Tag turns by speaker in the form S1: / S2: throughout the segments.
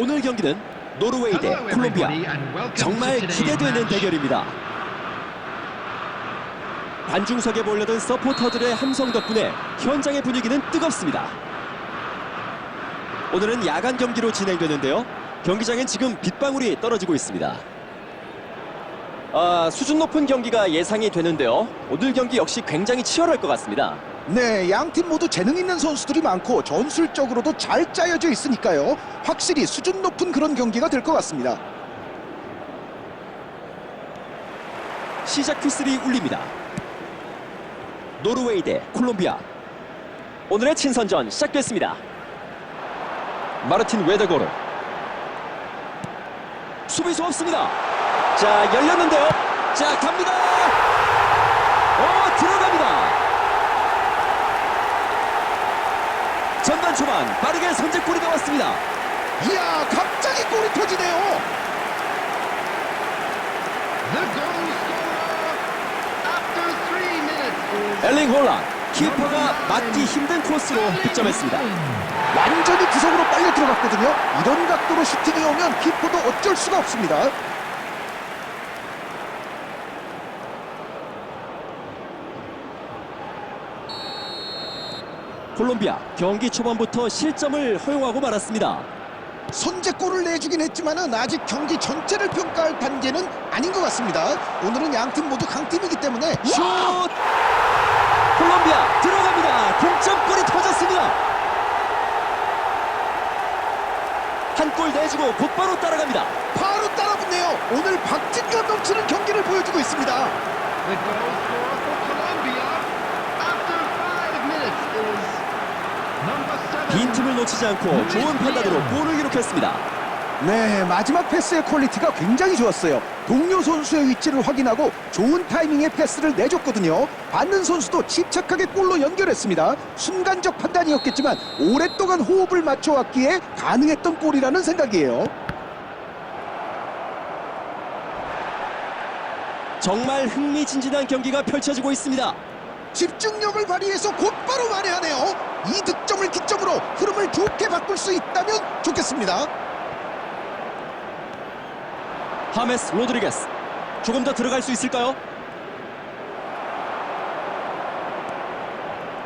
S1: 오늘 경기는 노르웨이 대 콜롬비아. 정말 기대되는 대결입니다. 관중석에 몰려든 서포터들의 함성 덕분에 현장의 분위기는 뜨겁습니다. 오늘은 야간 경기로 진행되는데요. 경기장엔 지금 빗방울이 떨어지고 있습니다. 아, 수준 높은 경기가 예상이 되는데요. 오늘 경기 역시 굉장히 치열할 것 같습니다.
S2: 네, 양 팀 모두 재능 있는 선수들이 많고 전술적으로도 잘 짜여져 있으니까요. 확실히 수준 높은 그런 경기가 될 것 같습니다.
S1: 시작 휘슬이 울립니다. 노르웨이 대 콜롬비아. 오늘의 친선전 시작됐습니다. 마르틴 웨데고르. 수비수 없습니다. 자, 열렸는데요. 자, 갑니다. 어, 들어갑니다. 전반 초반 빠르게 선제골이 나왔습니다.
S2: 이야, 갑자기 골이 터지네요.
S1: 엘링 홀란 키퍼가 맞기 힘든 코스로 득점했습니다.
S2: 완전히 구석으로 빨려 들어갔거든요. 이런 각도로 슈팅이 오면 키퍼도 어쩔 수가 없습니다.
S1: 콜롬비아 경기 초반부터 실점을 허용하고 말았습니다.
S2: 선제골을 내주긴 했지만은 아직 경기 전체를 평가할 단계는 아닌 것 같습니다. 오늘은 양 팀 모두 강팀이기 때문에
S1: 슛! 콜롬비아 들어갑니다. 동점골이 터졌습니다. 한 골 내주고 곧바로 따라갑니다.
S2: 바로 따라붙네요. 오늘 박진감 넘치는 경기를 보여주고 있습니다.
S1: 빈틈을 놓치지 않고 좋은 판단으로 골을 기록했습니다.
S2: 네, 마지막 패스의 퀄리티가 굉장히 좋았어요. 동료 선수의 위치를 확인하고 좋은 타이밍의 패스를 내줬거든요. 받는 선수도 침착하게 골로 연결했습니다. 순간적 판단이었겠지만 오랫동안 호흡을 맞춰왔기에 가능했던 골이라는 생각이에요.
S1: 정말 흥미진진한 경기가 펼쳐지고 있습니다.
S2: 집중력을 발휘해서 곧바로 만회하네요. 이 득점을 기점으로 흐름을 좋게 바꿀 수 있다면 좋겠습니다.
S1: 하메스 로드리게스 조금 더 들어갈 수 있을까요?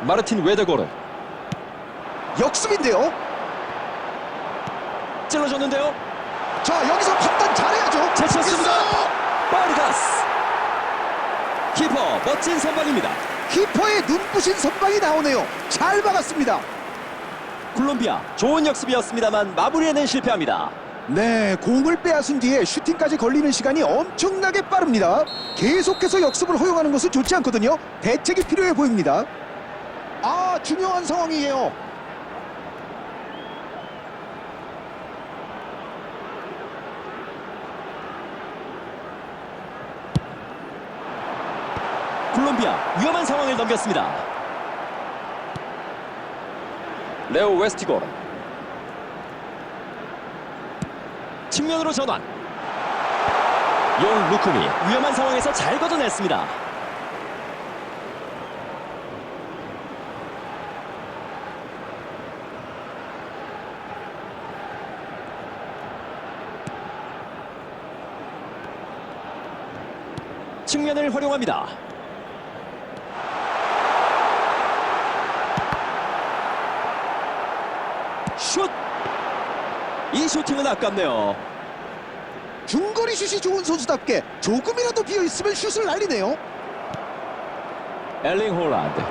S1: 마르틴 웨데고르
S2: 역습인데요.
S1: 찔러줬는데요.
S2: 자, 여기서 판단 잘해야죠.
S1: 제쳤습니다. 파르가스 키퍼 멋진 선방입니다.
S2: 키퍼의 눈부신 선방이 나오네요. 잘 막았습니다.
S1: 콜롬비아 좋은 역습이었습니다만 마무리에는 실패합니다.
S2: 네, 공을 빼앗은 뒤에 슈팅까지 걸리는 시간이 엄청나게 빠릅니다. 계속해서 역습을 허용하는 것은 좋지 않거든요. 대책이 필요해 보입니다. 아, 중요한 상황이에요.
S1: 콜롬비아 위험한 상황을 넘겼습니다. 레오 웨스티고르 측면으로 전환 용 루쿠미 위험한 상황에서 잘 걷어냈습니다. 측면을 활용합니다. 슛! 이 슈팅은 아깝네요.
S2: 중거리 슛이 좋은 선수답게 조금이라도 비어 있으면 슛을 날리네요.
S1: 엘링 홀란드.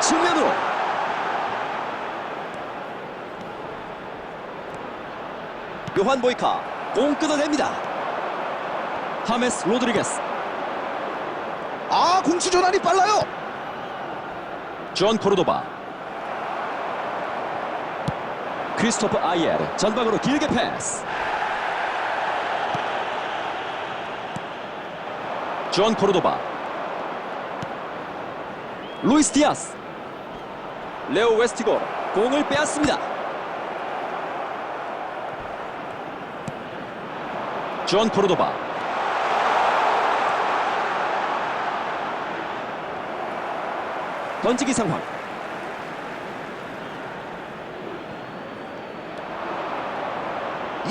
S1: 측면으로. 요한 보이카 공 끊어냅니다. 하메스 로드리게스,
S2: 아, 공수 전환이 빨라요.
S1: 존 코르도바, 크리스토프 아이엘 전방으로 길게 패스. 존 코르도바, 루이스 디아스, 레오 웨스티고 공을 빼앗습니다. 존 코르도바, 던지기 상황.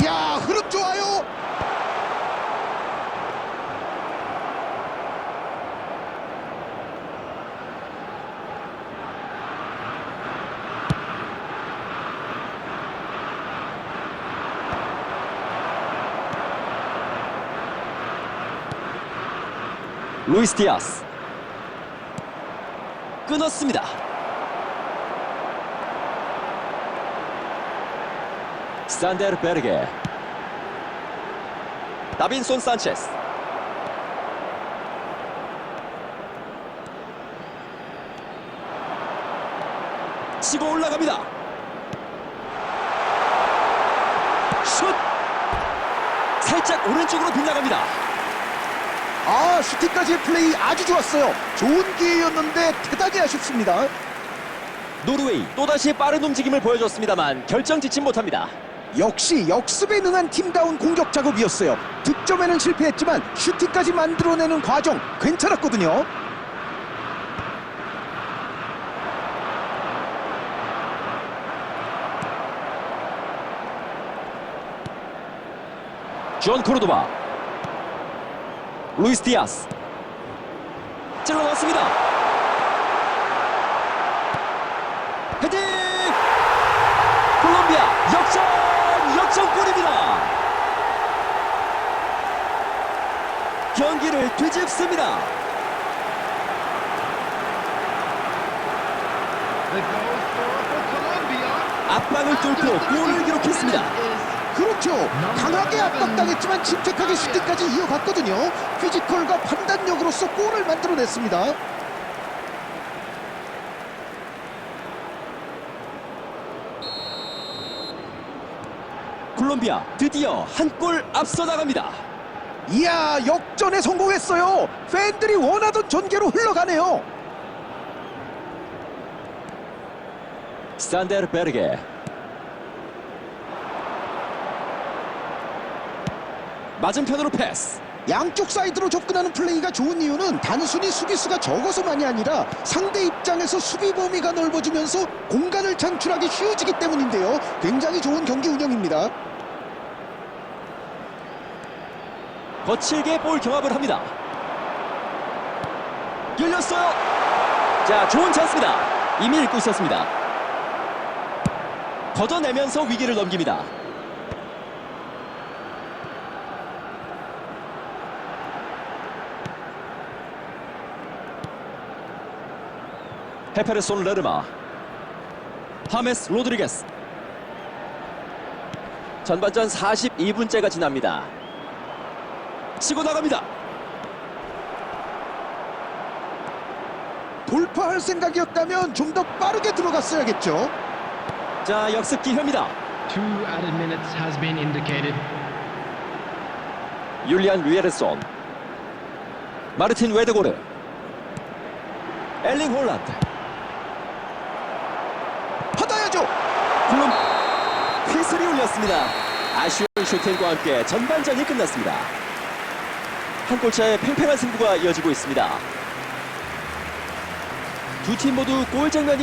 S1: 이야 흐름 좋아요. 루이스 디아스 끊었습니다. 산데르 베르게 다빈손 산체스 치고 올라갑니다. 슛! 살짝 오른쪽으로 빗나갑니다.
S2: 아 슈팅까지의 플레이 아주 좋았어요. 좋은 기회였는데 대단히 아쉽습니다.
S1: 노르웨이 또다시 빠른 움직임을 보여줬습니다만 결정 짓지 못합니다.
S2: 역시 역습에 능한 팀다운 공격 작업이었어요. 득점에는 실패했지만 슈팅까지 만들어내는 과정 괜찮았거든요.
S1: 존 코르도바 루이스 디아스 찔러 넣었습니다 헤딩 콜롬비아 역전 역전골입니다 경기를 뒤집습니다. 앞방을 뚫고 골을 기록했습니다
S2: 그렇죠. 강하게 압박당했지만 침착하게 슈팅까지 이어갔거든요. 피지컬과 판단력으로서 골을 만들어냈습니다.
S1: 콜롬비아 드디어 한 골 앞서 나갑니다
S2: 이야 역전에 성공했어요. 팬들이 원하던 전개로 흘러가네요.
S1: 산데르 베르게 맞은편으로 패스
S2: 양쪽 사이드로 접근하는 플레이가 좋은 이유는 단순히 수비수가 적어서만이 아니라 상대 입장에서 수비 범위가 넓어지면서 공간을 창출하기 쉬워지기 때문인데요. 굉장히 좋은 경기 운영입니다.
S1: 거칠게 볼 경합을 합니다. 열렸어요. 자, 좋은 찬스입니다. 이미 읽고 있었습니다. 걷어내면서 위기를 넘깁니다. 헤페르손 레르마 하메스 로드리게스 전반전 42분째가 지납니다. 치고 나갑니다.
S2: 돌파할 생각이었다면 좀 더 빠르게 들어갔어야겠죠.
S1: 자, 역습 기회입니다.
S3: Two added minutes has been indicated.
S1: 율리안 루에르손 마르틴 웨드고르 엘링 홀란드
S2: 받아야죠.
S1: 굴름 휘슬이 울렸습니다. 아쉬운 슈팅과 함께 전반전이 끝났습니다. 한 골차의 팽팽한 승부가 이어지고 있습니다. 두 팀 모두 골 장면이